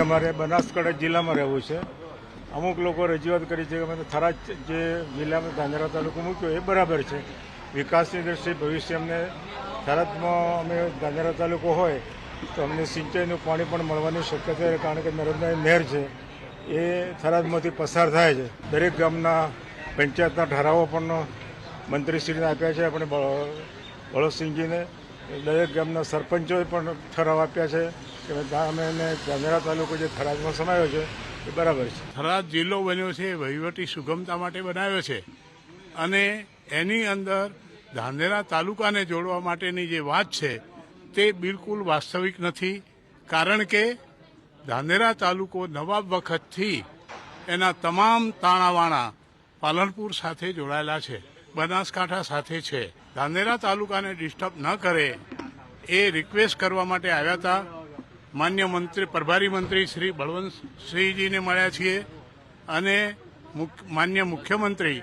અમારે બનાસકાંઠા જિલ્લામાં રહેવું છે, અમુક લોકો રજૂઆત કરી છે કે અમે થરાદ જે જિલ્લામાં ધાંધ્રા તાલુકો મૂક્યો, એ બરાબર છે. વિકાસની દ્રષ્ટિએ ભવિષ્ય અમને થરાદમાં અમે ધાંધ્રા તાલુકો હોય, તો અમને સિંચાઈનું પાણી પણ મળવાની શક્યતા છે, કારણ કે નર્મદા નહેર છે. એ થરાદમાંથી પસાર થાય છે. દરેક ગામના પંચાયતના ઠરાવો પણ મંત્રીશ્રીને આપ્યા છે, આપણે બળ- દરેક ગામના સરપંચોએ પણ ઠરાવ આપ્યા છે. કે ગામ એને ધાનેરા તાલુકો જે થરાદમાં સમાયો છે, એ બરાબર છે. થરાદ જિલ્લો બન્યો છે એ વહીવટી સુગમતા માટે બનાવ્યો છે. અને એની અંદર ધાંધેરા તાલુકાને જોડવા માટેની જે વાત છે, તે બિલકુલ વાસ્તવિક નથી. કારણ કે ધાંધેરા તાલુકો નવાબ વખતથી એના તમામ તાણાવાણા પાલનપુર સાથે જોડાયેલા છે, બનાસકાંઠા સાથે છે. ધાંધેરા તાલુકાને ડિસ્ટર્બ ન કરે એ રિક્વેસ્ટ કરવા માટે આવ્યા હતા. માન્ય મંત્રી, પ્રભારી મંત્રી શ્રી બળવંતસિંહજીને મળ્યા છીએ અને માન્ય મુખ્યમંત્રી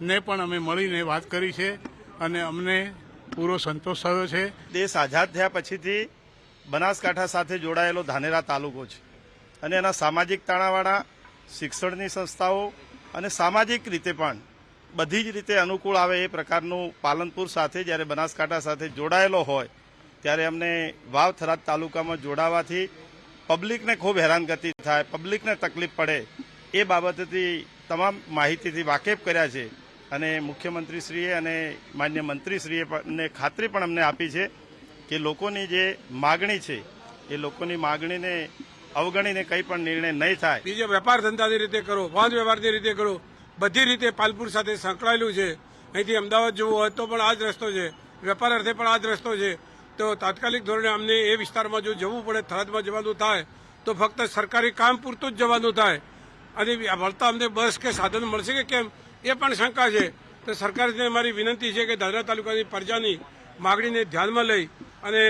ને પણ અમે મળીને વાત કરી છે અને અમને પૂરો સંતોષ થયો છે. દેશ આઝાદ થયા પછીથી બનાસકાંઠા સાથે જોડાયેલો ધાનેરા તાલુકો છે અને એના સામાજિક તાણાવાળા શિક્ષણની સંસ્થાઓ અને સામાજિક રીતે પણ બધી જ રીતે અનુકૂળ આવે એ પ્રકારનું પાલનપુર સાથે જ્યારે બનાસકાંઠા સાથે જોડાયેલો હોય ત્યારે અમને વાવ થરાદ તાલુકામાં જોડાવાથી પબ્લિકને ખૂબ હેરાનગતિ થાય, પબ્લિકને તકલીફ પડે, એ બાબતેથી તમામ માહિતીથી વાકેફ કર્યા છે. અને મુખ્યમંત્રીશ્રીએ અને માન્ય મંત્રીશ્રીએ પણ ખાતરી પણ અમને આપી છે કે લોકોની જે માગણી છે, એ લોકોની માગણીને અવગણીને કંઈ પણ નિર્ણય નહીં થાય. બીજો વેપાર ધંધાની રીતે કરો વાહન વ્યવહારની રીતે કરો, બધી રીતે પાલપુર સાથે સંકળાયેલું છે. અહીંથી અમદાવાદ જવું હોય તો પણ આ જ રસ્તો છે. વેપાર અર્થે પણ આ જ રસ્તો છે. તો તાત્કાલિક ધોરણે અમને એ વિસ્તારમાં જો જવું પડે, થરાદમાં જવાનું થાય, તો ફક્ત સરકારી કામ પૂરતું જ જવાનું થાય. અને વળતા અમને બસ કે સાધન મળશે કે કેમ, એ પણ શંકા છે. તો સરકારને મારી વિનંતી છે કે દાદરા તાલુકાની પ્રજાની માગણીને ધ્યાનમાં લઈ અને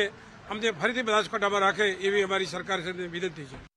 અમને ફરીથી બનાસકાંઠામાં રાખે એવી અમારી સરકાર વિનંતી છે.